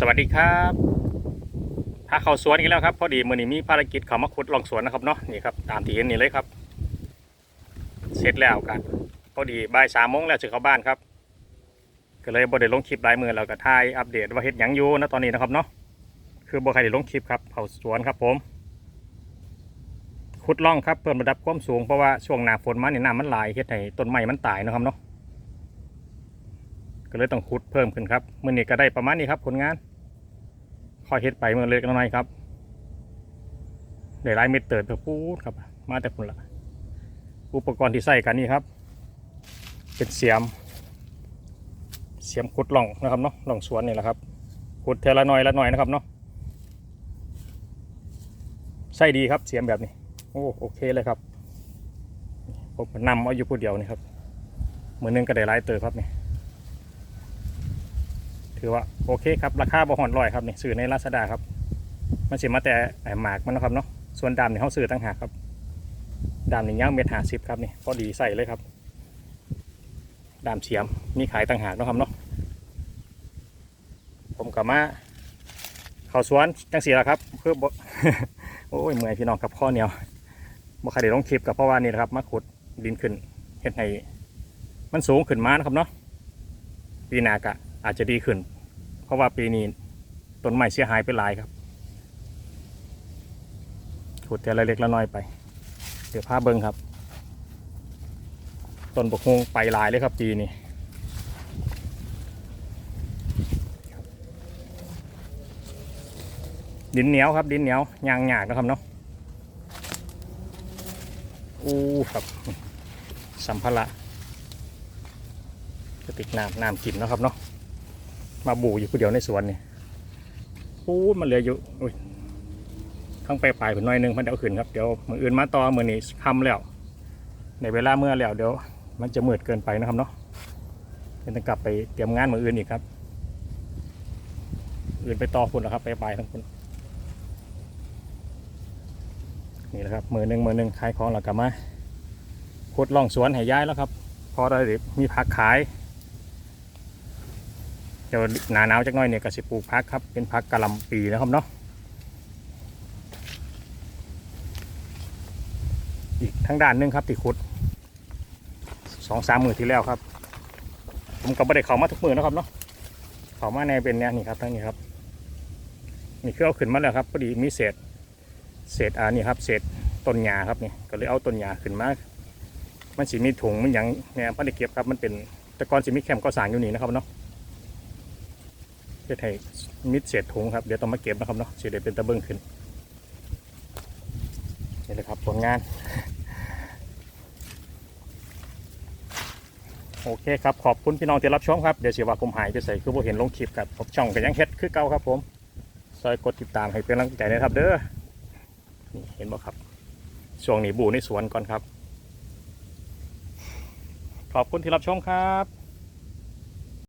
สวัสดีครับพาเข้าสวนอีกแล้วครับพอดีมือนี้มีภารกิจเขามาขุดลองสวนนะครับเนาะนี่ครับตามที่เห็นนี่เลยครับ เสร็จแล้วกันพอดีบ่ายสามโมงแล้วจะเข้าบ้านครับ ก็เลยบ่ได้ลงคลิปรายมือเราก็ถ่ายอัปเดตว่าเฮ็ดหยังอยู่นะตอนนี้นะครับเนาะคือบ่ใครได้ลงคลิปครับเข้าสวนครับผมขุดล่องครับเพิ่มระดับความสูงเพราะว่าช่วงหน้าฝนมาเนี่ยน้ำมันหลายเฮ็ดให้ต้นไม้มันตายนะครับเนาะก็เลยต้องขุดเพิ่มขึ้นครับมื่อนี้ก็ได้ประมาณนี้ครับผลงาน คอยเฮ็ดไปเมื่อเล็กน้อยครับได้หลายเม็ดเติร์ดเพื่อพูดครับ มาแต่ผลละอุปกรณ์ที่ใส่กันนี่ครับ เป็นเสียม เสียมขุดหล่องนะครับเนาะหล่องสวนนี่แหละครับขุดเทละหน่อยละหน่อยนะครับเนาะใส่ดีครับเสียมแบบนี้ โอ้โอเคเลยครับผมนำเอาอยู่ผู้เดียวนี่ครับเหมือหนึงก็ได้หลายเติร์ครับนี่ ถือว่าโอเคครับ ราคาบ่หอนลอยครับนี่ซื้อในลาซาด้าครับ มันสิมาแต่หมากมันนะครับเนาะส่วนดำนี่ยเขาซื้อต่างหากครับดำนี่ย่างเม็ดหาสิบครับนี่พอดีใส่เลยครับดำเสียมมีขายต่างหากนะครับเนาะผมกับมาเขาสวนจังสีละครับเพื่อบโอ้ยเมื่อยพี่น้องกับข้อเหนียวบ่ใครได้ลงคลิปกับเพราะว่านี่นะครับมาขุดดินขึ้นเฮ็ดให้มันสูงขึ้นมานะครับเนาะปีนากะอาจจะดีขึ้น เพราะว่าปีนี้ต้นไม้เสียหายไปหลายครับขุดแต่ละเล็กละน้อยไป เดี๋ยวพาเบิ้งครับ ต้นบกฮงไปหลายเลยครับปีนี้ดินเหนียวครับดินเหนียวยางหยากนะครับเนาะอู้ครับ สัมภาระกระติกน้ำน้ำกินนะครับเนาะ มาบูอยู่คนเดียวในสวนนี่ปูดมันเหลืออยู่อุ้ยทั้งไปปลายผลน้อยหนึงมันเดี๋ยวขึ้นครับ เดี๋ยวมืออื่นมาต่อมือนี้ค่ำแล้ว ในเวลาเมื่อแล้วเดี๋ยว มันจะมืดเกินไปนะครับเนาะเดี๋ยวต้องกลับไปเตรียมงานมืออื่นอีกครับ อื่นไปต่อคุณแล้วครับ ไปปลายทั้งคุณนี่แหละครับมือหนึ่งมือหนึ่งขายของแล้วกลับมาขุดล่องสวนให้ย้ายแล้วครับ พอได้มีผักขาย ดี๋ยวหนาหนาวจักหน้อยเนี่ยก็สิปลูกพักครับ เป็นพักกะหล่ำปีนะครับเนาะอีกทั้งด้านหนึงครับที่ขุดสองสามมือที่แล้วครับ ผมก็ไม่ได้เข้ามาทุกมือนะครับเนาะเข้ามาในเป็นเนี่ยนี่ครับทั้งนี้ครับนี่คือเอาขึ้นมาแล้วครับพอดีมีเศษเศษอ่านี่ครับเศษต้นหญ้าครับนี่ก็เลยเอาต้นหญ้าขึ้นมามันสิมีถุงมันหยังเนี่ยพอได้เก็บครับมันเป็นแต่ก่อนสิมีแคมก็สางอยู่นี่นะครับเนาะ เพื่อไทยมิดเศษถุงครับ เดี๋ยวต้องมาเก็บนะครับเนาะเสิเดี๋ยวเป็นตะเบิ้งขึ้นนี่แหละครับผลงาน โอเคครับ ขอบคุณพี่น้องที่รับชมครับ เดี๋ยวเสียว่าผมหายไปใส่คือผมเห็นลงคลิปครับผมช่องกันยังเฮ็ดคือเก่าครับผมซอยกดติดตามให้เป็นกำลังใจนะครับ เด้อนี่เห็นบ่ครับช่วงนี้บูในสวนก่อนครับ ขอบคุณที่รับชมครับ